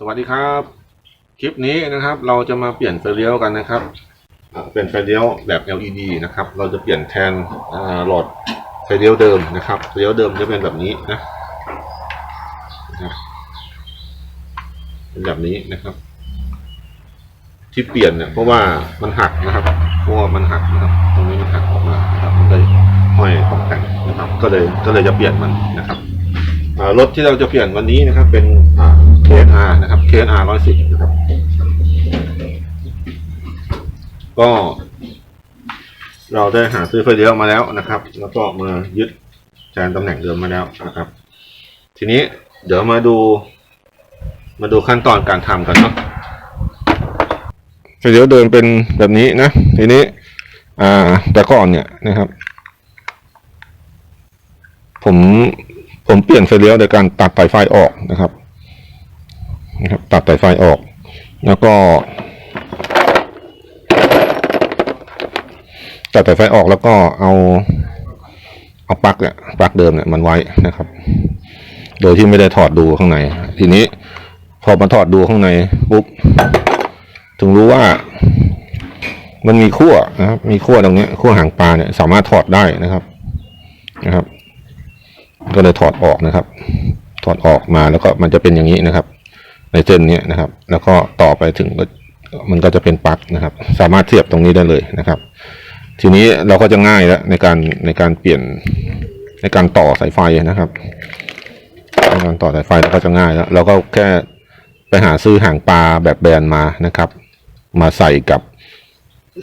สวัสดีครับ คลิปนี้นะครับ เราจะมาเปลี่ยนไฟเลี้ยวกันนะครับเป็นไฟเลี้ยวแบบ LED นะครับ เราจะเปลี่ยนแทนหลอดไฟเลี้ยวเดิมนะครับไฟเลี้ยวเดิมจะเป็นแบบนี้นะนะครับเป็นแบบนี้นะครับ ที่เปลี่ยนเนี่ยเพราะว่ามันหักนะครับเพราะว่ามันหักนะครับ ตรงนี้มันหักออกมานะครับมันเลยห้อยตกแต่งนะครับ ก็เลยก็เลยจะเปลี่ยนมันนะครับรถที่เราจะเปลี่ยนวันนี้นะครับ เป็น KNR นะครับ KNR 110นะครับ ก็ เราได้หาซื้อไฟเลียวมาแล้วนะครับ แล้วก็มายึดแทนตำแหน่งเดิมมาแล้วนะครับ ทีนี้เดี๋ยวมาดู มาดูขั้นตอนการทำกันเนาะไฟเลียวเดิมเป็นแบบนี้นะ ทีนี้ อ่า แต่ก่อนเนี่ยนะครับ ผมผมเปลี่ยนไฟเลี้ยวโดยการตัดสายไฟออกนะครับ นะครับ ตัดสายไฟออก แล้วก็ตัดสายไฟออกแล้วก็เอาเอาปลั๊กเนี่ยปลั๊กเดิมเนี่ยมันไว้นะครับ โดยที่ไม่ได้ถอดดูข้างใน ทีนี้พอมาถอดดูข้างในปุ๊บถึงรู้ว่ามันมีขั้วนะครับ มีขั้วตรงนี้ขั้วหางปลาเนี่ย สามารถถอดได้นะครับนะครับ ก็เลยถอดออกนะครับ ถอดออกมาแล้วก็มันจะเป็นอย่างนี้นะครับ ในเส้นนี้นะครับ แล้วก็ต่อไปถึงก็มันก็จะเป็นปลั๊กนะครับ สามารถเสียบตรงนี้ได้เลยนะครับ ทีนี้เราก็จะง่ายแล้วในการในการเปลี่ยนในการต่อสายไฟนะครับในการต่อสายไฟเราก็จะง่ายแล้วเราก็แค่ไปหาซื้อหางปลาแบบแบนมานะครับ มาใส่กับ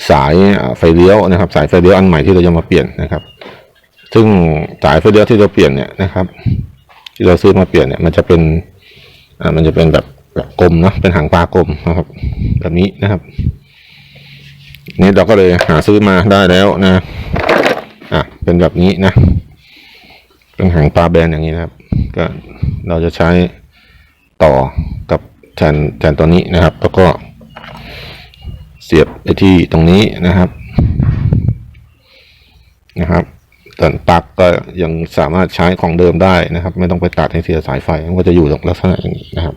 สายไฟเลี้ยวนะครับ สายไฟเลี้ยวอันใหม่ที่เราจะมาเปลี่ยนนะครับ ซึ่งสายไฟเลี้ยวที่เราเปลี่ยนเนี่ยนะครับ ที่เราซื้อมาเปลี่ยนเนี่ยมันจะเป็น อ่ามันจะเป็นแบบแบบกลมเนาะเป็นหางปลากลมนะครับ แบบนี้นะครับ นี่เราก็เลยหาซื้อมาได้แล้วนะ อะเป็นแบบนี้นะเป็นหางปลาแบนอย่างนี้นะครับ ก็เราจะใช้ต่อกับแทนแทนตัวนี้นะครับ แล้วก็ เสียบไปที่ตรงนี้นะครับนะครับ ส่วนปลั๊กก็ยังสามารถใช้ของเดิมได้นะครับ ไม่ต้องไปตัดให้เสียสายไฟมันก็จะอยู่ลักษณะอย่างนี้นะครับ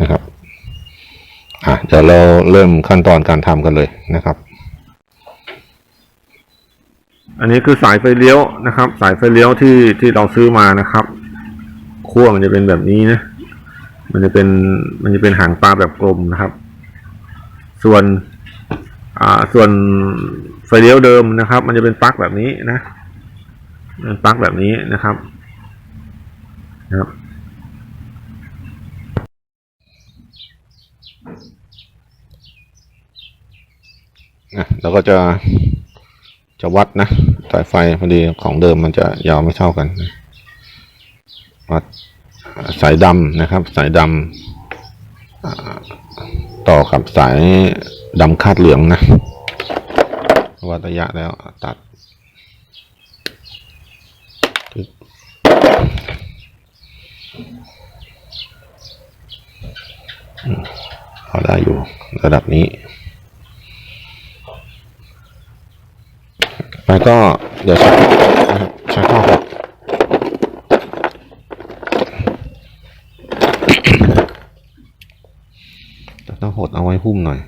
นะครับอะเดี๋ยวเราเริ่มขั้นตอนการทำกันเลยนะครับ อันนี้คือสายไฟเลี้ยวนะครับ สายไฟเลี้ยวที่ที่เราซื้อมานะครับขั้วมันจะเป็นแบบนี้นะมันจะเป็นมันจะเป็นหางปลาแบบกลมนะครับ ส่วน อ่าส่วน ไฟเลี้ยวเดิมนะครับ มันจะเป็นปลั๊กแบบนี้นะเป็นปลั๊กแบบนี้นะครับนะครับเราก็จะจะวัดนะสายไฟพอดีของเดิมมันจะยาวไม่เท่ากันนะวัดสายดำนะครับ สายดำต่อกับสายดำคาดเหลืองนะ วัดระยะแล้วตัดพอได้อยู่ระดับนี้ แล้วก็เดี๋ยวใช้ใช้ข้อหดแต่ต้องหดเอาไว้หุ้มหน่อย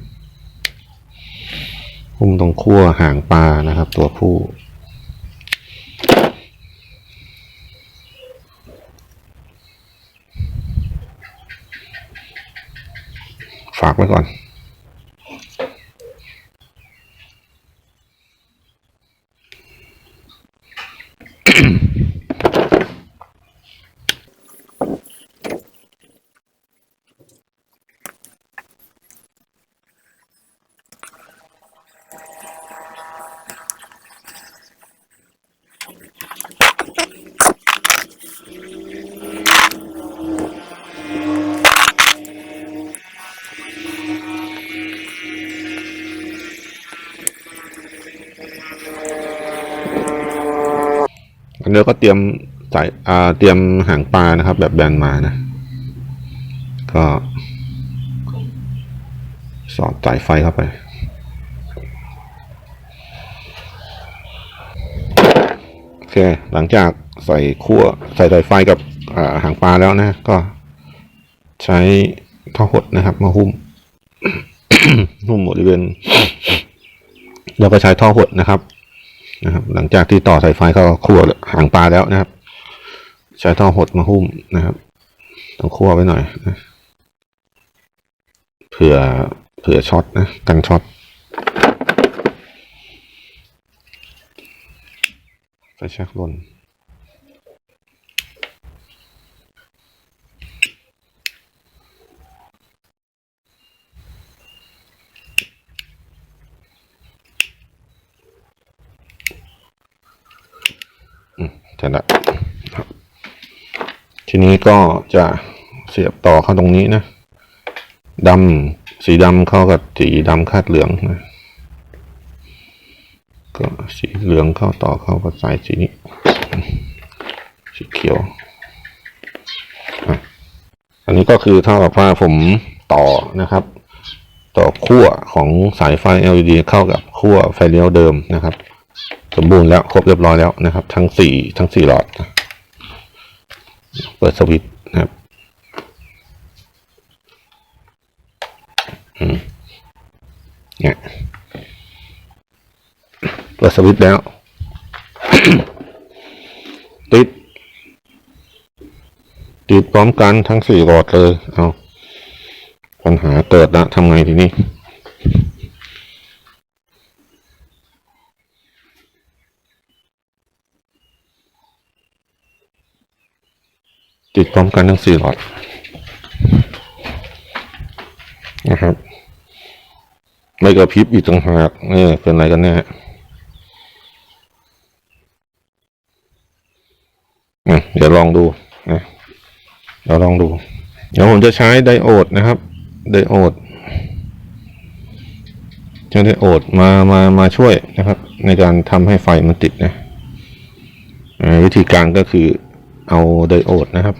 หุ้มตรงขั้วหางปลานะครับ ตัวผู้ ฝากไว้ก่อน อันนี้ก็เตรียมสายอ่าเตรียมหางปลานะครับ แบบแบนมานะ ก็ สอดสายไฟเข้าไป โอเค หลังจากใส่ขั้วใส่สายไฟกับาหางปลาแล้วนะ ก็ใช้ท่อหดนะครับ มาหุ้มหุ้มบริเวณแล้วก็ใช้ท่อหดนะครับ นะครับ หลังจากที่ต่อสายไฟเข้าคั่วหางปลาแล้วนะครับ ใช้ท่อหดมาหุ้มนะครับต้องคั่วไว้หน่อยนะเผื่อเผื่อช็อตนะกันช็อตไฟแช็กหล่น เสร็ จแล้วครับทีนี้ก็จะเสียบต่อเข้าตรงนี้นะดำสีดำเข้ากับสีดำคาดเหลืองนะก็สีเหลืองเข้าต่อเข้ากับสายสีนี้ สีเขียวอันนี้ก็คือเท่ากับว่าผมต่อนะครับ ต่อขั้วของสายไฟ LED เข้ากับขั้วไฟเลี้ยวเดิมนะครับ สมบูรณ์แล้วครบเรียบร้อยแล้วนะครับ ทั้งสี่ทั้งสี่หลอด เปิดสวิตช์นะครับเนี่ยเปิดสวิตช์แล้ว ติด ติดพร้อมกันทั้งสี่หลอดเลย เอาปัญหาเกิดละทำไงทีนี้ ติดพร้อมกันทั้งสี่หลอดนะครับ ไม่กระพริบอีกต่างหากนี่เป็นอะไรกันแน่อะเดี๋ยวลองดูนะเดี๋ยวลองดู เดี๋ยวผมจะใช้ไดโอดนะครับ ไดโอดใช้ไดโอดมามามาช่วยนะครับ ในการทำให้ไฟมันติดนะวิธีการก็คือ เอาไดโอดนะครับ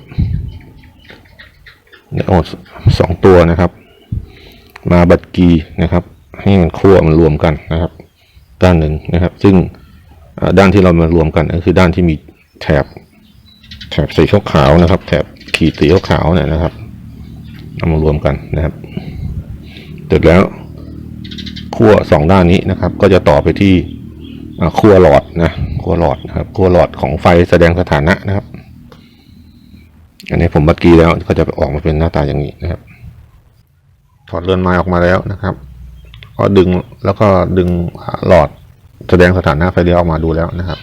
ไดโอดสองตัวนะครับ มาบัดกีนะครับ ให้มันคั่วมันรวมกันนะครับ ด้านหนึ่งนะครับ ซึ่งด้านที่เรามารวมกันก็คือด้านที่มีแถบแถบสีขาวนะครับ แถบขีดสีขาวเนี่ยนะครับเอามารวมกันนะครับเสร็จแล้วขั้วสองด้านนี้นะครับ ก็จะต่อไปที่ขั้วหลอดนะขั้วหลอดนะครับขั้วหลอดของไฟแสดงสถานะนะครับ อันนี้ผมบัดกี้แล้วก็จะออกมาเป็นหน้าตาอย่างนี้นะครับ ถอดเรือนไม้ออกมาแล้วนะครับ ก็ดึงแล้วก็ดึงหลอดแสดงสถานะไฟเลี้ยวออกมาดูแล้วนะครับ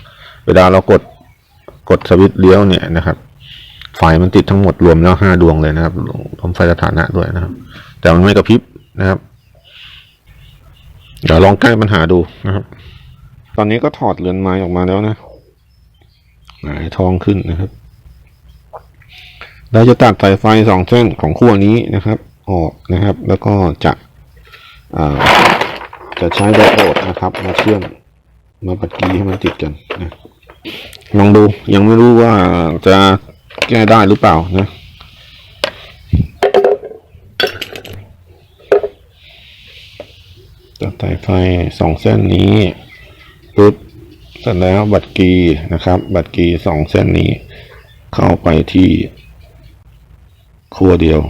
เวลาเรากดกดสวิตช์เลี้ยวเนี่ยนะครับไฟมันติดทั้งหมดรวมแล้วห้าดวงเลยนะครับรวมไฟสถานะด้วยนะครับ แต่มันไม่กระพริบนะครับเดี๋ยวลองแก้ปัญหาดูนะครับ ตอนนี้ก็ถอดเรือนไม้ออกมาแล้วนะหงายทองขึ้นนะครับ เราจะตัดสายไฟสองเส้นของขั้วนี้นะครับ ออกนะครับ แล้วก็จะจะใช้ไดโอดนะครับ มาเชื่อมมาปัดกีให้มันติดกันนะลองดูยังไม่รู้ว่าจะแก้ได้หรือเปล่านะตัดสายไฟสองเส้นนี้ปุ๊บเสร็จแล้วบัตรกีนะครับ บัตรกีสองเส้นนี้ เข้าไปที่ ครัวเดียว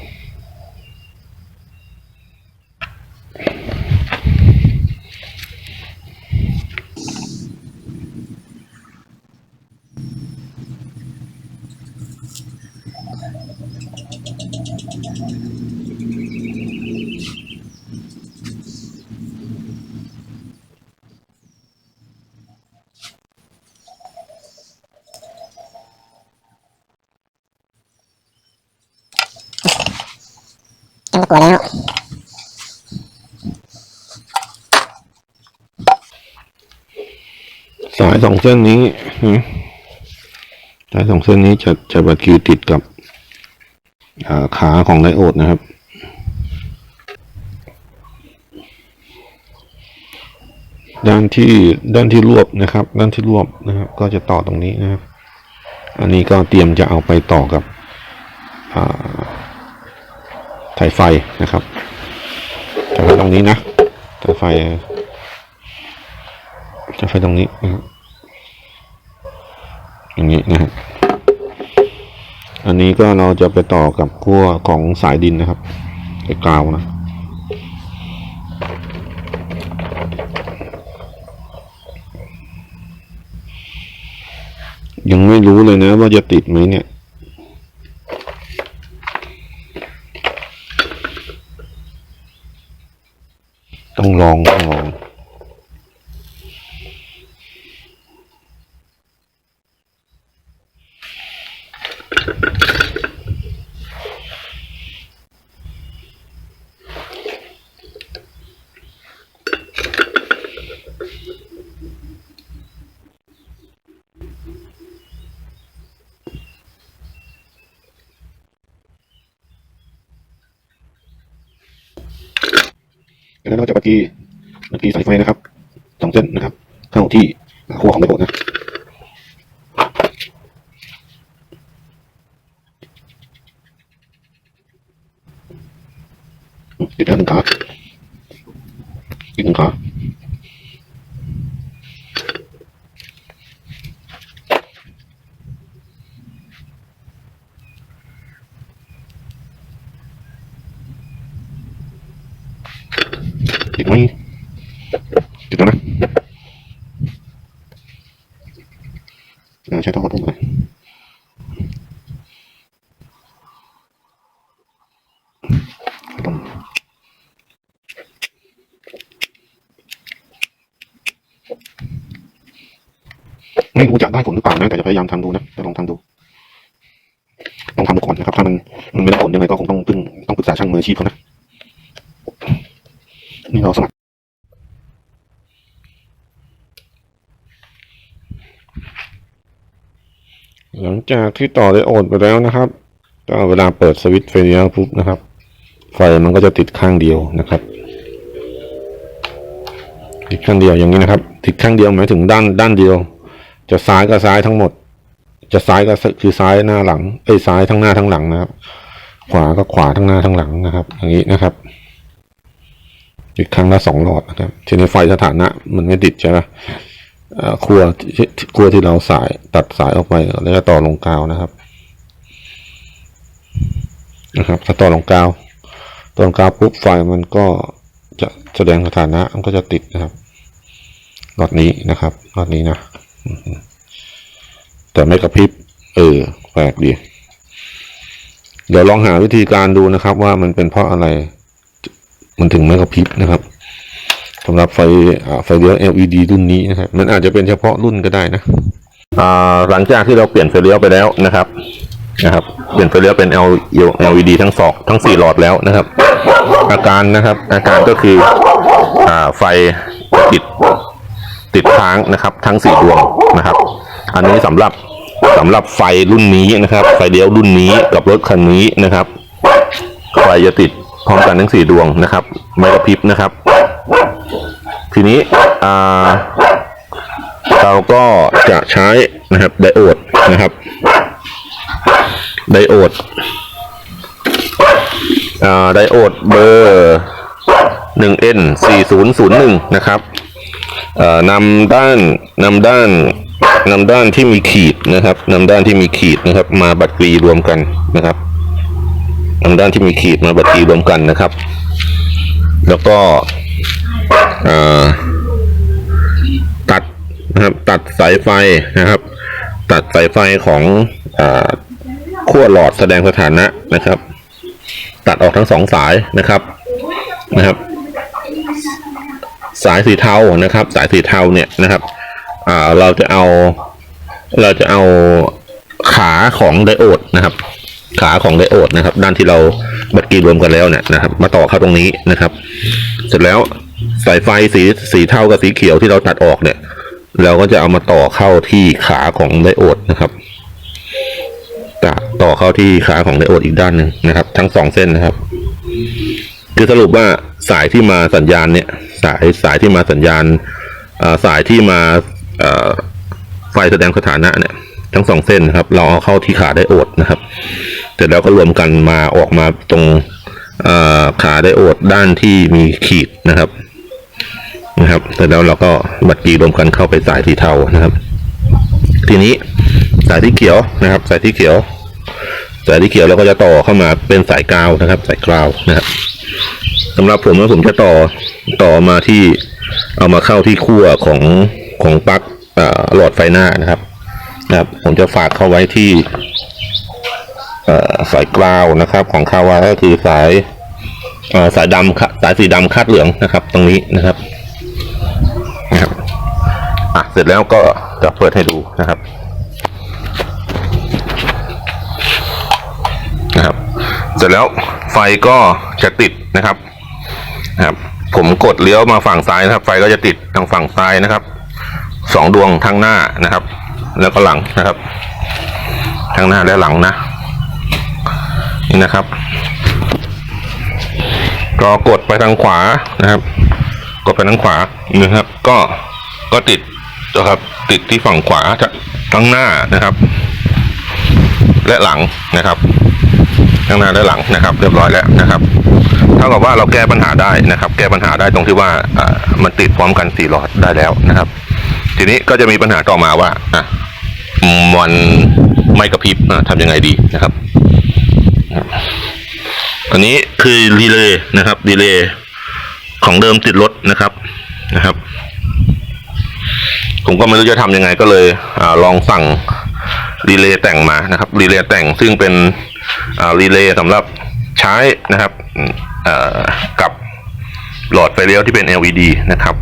ตั้งตัวแล้วสายสองเส้นนี้สายสองเส้นนี้จะจะบัตรคิวติดกับาขาของไดโอดนะครับ ด้านที่ด้านที่รวบนะครับ ด้านที่รวบนะครับ ก็จะต่อตรงนี้นะครับ อันนี้ก็เตรียมจะเอาไปต่อกับอ่า สายไฟนะครับสายไฟตรงนี้นะสายไฟสายไฟตรงนี้นะครับอย่างนี้นะครับอันนี้ก็เราจะไปต่อกับขั้วของสายดินนะครับไอ้กาวนะยังไม่รู้เลยนะว่าจะติดไหมเนี่ย ต้องลองต้องลอง แล้วเราจะปฏิปฏิสายไฟนะครับสองเส้นนะครับ เข้าที่ขั้วของไดโอดนะติดแล้วหนึ่งขาอีกหนึ่งขาติดไหมติดแล้วนะอ่าใช้ท่อพุ่งไป ไม่รู้จะได้ผลหรือเปล่านะแต่จะพยายามทำดูนะจะลองทำดูลองทำดูก่อนนะครับ ถ้ามันมันไม่ได้ผลยังไงก็คงต้องพึ่งต้องปรึกษาช่างมืออาชีพเขานะนี่เราสมัครหลังจากที่ต่อได้โอดไปแล้วนะครับก็เวลาเปิดสวิตช์ไฟเลี้ยวปุ๊บนะครับ ไฟมันก็จะติดข้างเดียวนะครับ ติดข้างเดียวอย่างนี้นะครับ ติดข้างเดียวหมายถึงด้านด้านเดียว จะซ้ายก็ซ้ายทั้งหมด จะซ้ายก็คือซ้ายหน้าหลัง เอ้ยซ้ายทั้งหน้าทั้งหลังนะครับ ขวาก็ขวาทั้งหน้าทั้งหลังนะครับ อย่างนี้นะครับติดครั้งละสองหลอดนะครับ ทีนี้ไฟสถานะมันไม่ติดใช่ไหมครัวที่ครัวที่เราสายตัดสายออกไปแล้วก็ต่อลงกาวนะครับ นะครับ ถ้าต่อลงกาวต่อลงกาวปุ๊บไฟมันก็จะแสดงสถานะมันก็จะติดนะครับหลอดนี้นะครับหลอดนี้นะ แต่ไม่กระพริบ เออแปลกดี เดี๋ยวลองหาวิธีการดูนะครับ ว่ามันเป็นเพราะอะไร มันถึงไม่กระพริบนะครับสำหรับไฟไฟเลี้ยว LED รุ่นนี้นะครับ มันอาจจะเป็นเฉพาะรุ่นก็ได้นะหลังจากที่เราเปลี่ยนไฟเลี้ยวไปแล้วนะครับนะครับ เปลี่ยนไฟเลี้ยวเป็น L LED ทั้งสองทั้งสี่หลอดแล้วนะครับ อาการนะครับ อาการก็คืออ่าไฟติด ติดค้างนะครับ ทั้งสี่ดวงนะครับ อันนี้สำหรับสำหรับไฟรุ่นนี้นะครับ ไฟเลี้ยวรุ่นนี้กับรถคันนี้นะครับ ไฟจะติดพร้อมกันทั้งสี่ดวงนะครับ ไม่กระพริบนะครับ ทีนี้เราก็จะใช้นะครับไดโอดนะครับไดโอดไดโอดเบอร์หนึ่ง N สี่ศูนย์ศูนย์หนึ่งนะครับ นำด้านนำด้านนำด้านที่มีขีดนะครับนำด้านที่มีขีดนะครับ มาบัดกรีรวมกันนะครับนำด้านที่มีขีดมาบัดกรีรวมกันนะครับ แล้วก็ตัดนะครับ ตัดสายไฟนะครับ ตัดสายไฟของอขั้วหลอดแสดงสถานะนะครับ ตัดออกทั้งสองสายนะครับนะครับ สายสีเทานะครับ สายสีเทาเนี่ยนะครับอ่าเราจะเอาเราจะเอาขาของไดโอดนะครับ ขาของไดโอดนะครับ ด้านที่เราบัดกรีรวมกันแล้วเนี่ยนะครับ มาต่อเข้าตรงนี้นะครับ เสร็จแล้วสายไฟสีสีเทากับสีเขียวที่เราตัดออกเนี่ย เราก็จะเอามาต่อเข้าที่ขาของไดโอดนะครับต่อต่อเข้าที่ขาของไดโอดอีกด้านหนึ่งนะครับ ทั้งสองเส้นนะครับ คือสรุปว่าสายที่มาสัญญาณเนี่ย สายสายที่มาสัญญาณสายที่มาไฟแสดงสถานะเนี่ย ทั้งสองเส้นนะครับ เราเอาเข้าที่ขาไดโอดนะครับ เสร็จแล้วก็รวมกันมาออกมาตรงขาไดโอดด้านที่มีขีดนะครับนะครับเสร็จแล้วเราก็บัดกีรวมกันเข้าไปสายสีเทานะครับ ทีนี้สายที่เขียวนะครับ สายที่เขียว สายที่เขียวเราก็จะต่อเข้ามาเป็นสายกาวนะครับ สายกาวนะครับ สำหรับผมว่าผมจะต่อต่อมาที่เอามาเข้าที่ขั้วของของปลั๊กอ่อหลอดไฟหน้านะครับนะครับผมจะฝากเข้าไว้ที่สายกราวนะครับ ของคาวาก็คือสายสายดำค่ะสายสีดำคาดเหลืองนะครับ ตรงนี้นะครับนะครับอะเสร็จแล้วก็จะเปิดให้ดูนะครับนะครับ เสร็จแล้วไฟก็จะติดนะครับ นะครับ ผมกดเลี้ยวมาฝั่งซ้ายนะครับ ไฟก็จะติดทางฝั่งซ้ายนะครับสองดวงทางหน้านะครับ แล้วก็หลังนะครับทางหน้าและหลังนะ นี่นะครับ ก็กดไปทางขวานะครับ กดไปทางขวานะครับ ก็ก็ติดนะครับ ติดที่ฝั่งขวาทั้งหน้านะครับ และหลังนะครับทั้งหน้าและหลังนะครับ เรียบร้อยแล้วนะครับ เท่ากับว่าเราแก้ปัญหาได้นะครับ แก้ปัญหาได้ตรงที่ว่ามันติดพร้อมกันสี่หลอดได้แล้วนะครับ ทีนี้ก็จะมีปัญหาต่อมาว่าอะมันไม่กระพริบทำยังไงดีนะครับ อันนี้คือรีเลย์นะครับรีเลย์ของเดิมติดรถนะครับนะครับ ผมก็ไม่รู้จะทำยังไงก็เลยอลองสั่งรีเลย์แต่งมานะครับรีเลย์แต่งซึ่งเป็นรีเลย์สำหรับใช้นะครับ กับหลอดไฟเลี้ยวที่เป็น LED นะครับ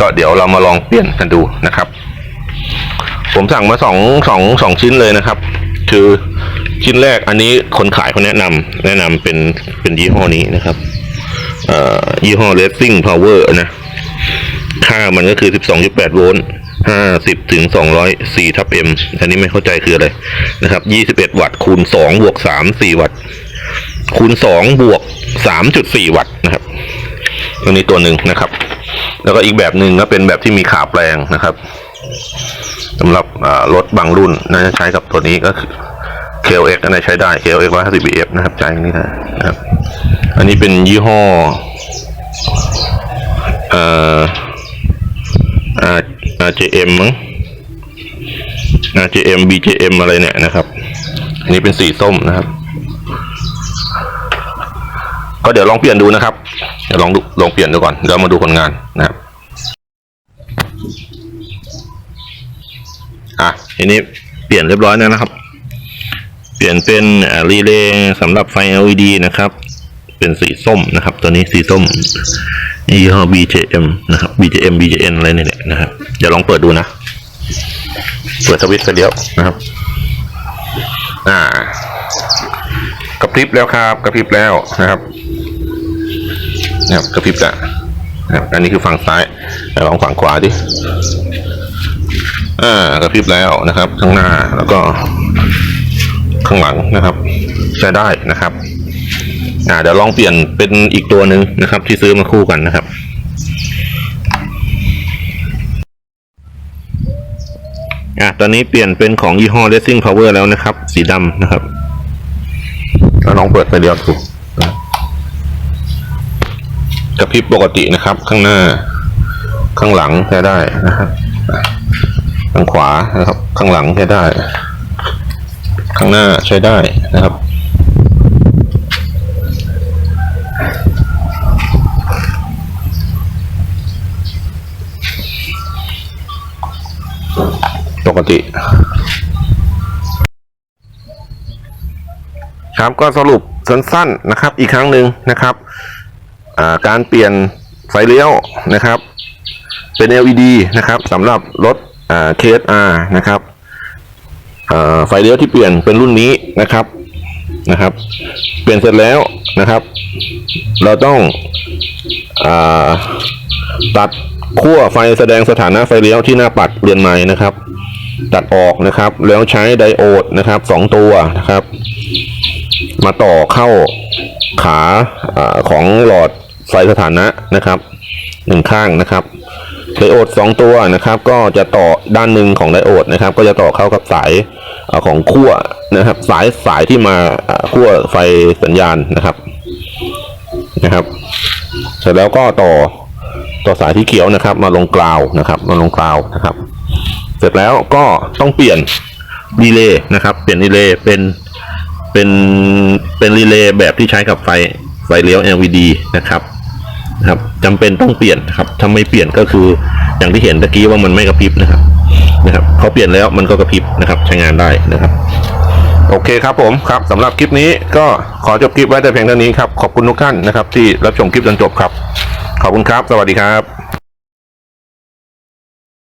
ก็เดี๋ยวเรามาลองเปลี่ยนกันดูนะครับ ผมสั่งมาสองสองสองชิ้นเลยนะครับ คือชิ้นแรกอันนี้คนขายเขาแนะนำแนะนำเป็นเป็นยี่ห้อนี้นะครับยี่ห้อ Racing Power นะ ค่ามันก็คือ 12.8 โวลต์50ถึง204ทับ M อันนี้ไม่เข้าใจคืออะไรนะครับ 21 วัตต์คูณ 2 บวก 3 4 วัตต์คูณ 2 บวก 3.4 วัตต์นะครับตัวนี้ตัวหนึ่งนะครับ แล้วก็อีกแบบหนึ่งก็เป็นแบบที่มีขาแปลงนะครับสำหรับรถบางรุ่นน่าจะใช้กับตัวนี้ก็คือ KLX อันนี้ใช้ได้ KLX 150 BF นะครับใช้นี้ได้นะครับ อันนี้เป็นยี่ห้อเอ่อ RJM มั้ง RJM BJM อะไรเนี่ยนะครับ อันนี้เป็นสีส้มนะครับ ก็เดี๋ยวลองเปลี่ยนดูนะครับเดี๋ยวลองดูลองเปลี่ยนดูก่อนเดี๋ยวมาดูผลงานนะครับอะทีนี้เปลี่ยนเรียบร้อยแล้วนะครับ เปลี่ยนเป็นรีเลย์สำหรับไฟ LED นะครับ เป็นสีส้มนะครับ ตัวนี้สีส้มยี่ห้อ BJM นะครับ BJM BJN อะไรนี่แหละนะครับเดี๋ยวลองเปิดดูนะเปิดสวิตช์ไปเดียวนะครับ อ่ากระพริบแล้วครับกระพริบแล้วนะครับ นะครับกระพริบแล้วนะครับอันนี้คือฝั่งซ้ายเดี๋ยวลองฝั่งขวาดิอ่ากระพริบแล้วนะครับ ข้างหน้าแล้วก็ข้างหลังนะครับใช้ได้นะครับอ่าเดี๋ยวลองเปลี่ยนเป็นอีกตัวหนึ่งนะครับ ที่ซื้อมาคู่กันนะครับอะตอนนี้เปลี่ยนเป็นของยี่ห้อ Racing Power แล้วนะครับ สีดำนะครับแล้วลองเปิดไฟเดียวดูนะ กระพริบปกตินะครับ ข้างหน้า ข้างหลังใช้ได้นะครับอะข้างขวานะครับ ข้างหลังใช้ได้ ข้างหน้าใช้ได้นะครับปกติ ครับก็สรุปสั้นๆนะครับ อีกครั้งหนึ่งนะครับ การเปลี่ยนไฟเลี้ยวนะครับ เป็น LED นะครับสำหรับรถอ่า KSR นะครับไฟเลี้ยวที่เปลี่ยนเป็นรุ่นนี้นะครับนะครับ เปลี่ยนเสร็จแล้วนะครับ เราต้องอตัดขั้วไฟแสดงสถานะไฟเลี้ยวที่หน้าปัดเรือนไม้นะครับ ตัดออกนะครับ แล้วใช้ไดโอดนะครับสองตัวนะครับ มาต่อเข้าขาอาของหลอด ไฟสถานะนะครับหนึ่งข้างนะครับไดโอดสองตัวนะครับ ก็จะต่อด้านหนึ่งของไดโอดนะครับ ก็จะต่อเข้ากับสายอของขั้วนะครับ สายสายที่มาอ่าขั้วไฟสัญญาณนะครับนะครับ เสร็จแล้วก็ต่อต่อสายที่เขียวนะครับ มาลงกราวนะครับ มาลงกราวนะครับ เสร็จแล้วก็ต้องเปลี่ยนดีเลย์นะครับ เปลี่ยนดีเลย์เป็นเป็นเป็นรีเลย์แบบที่ใช้กับไฟไฟเลี้ยว LED นะครับ นะครับจำเป็นต้องเปลี่ยนครับถ้าไม่เปลี่ยนก็คืออย่างที่เห็นตะกี้ว่ามันไม่กระพริบนะครับนะครับเขาเปลี่ยนแล้วมันก็กระพริบนะครับ ใช้งานได้นะครับโอเคครับผมครับสำหรับคลิปนี้ก็ขอจบคลิปไว้แต่เพียงเท่านี้ครับ ขอบคุณทุกท่านนะครับ ที่รับชมคลิปจนจบครับ ขอบคุณครับ สวัสดีครับ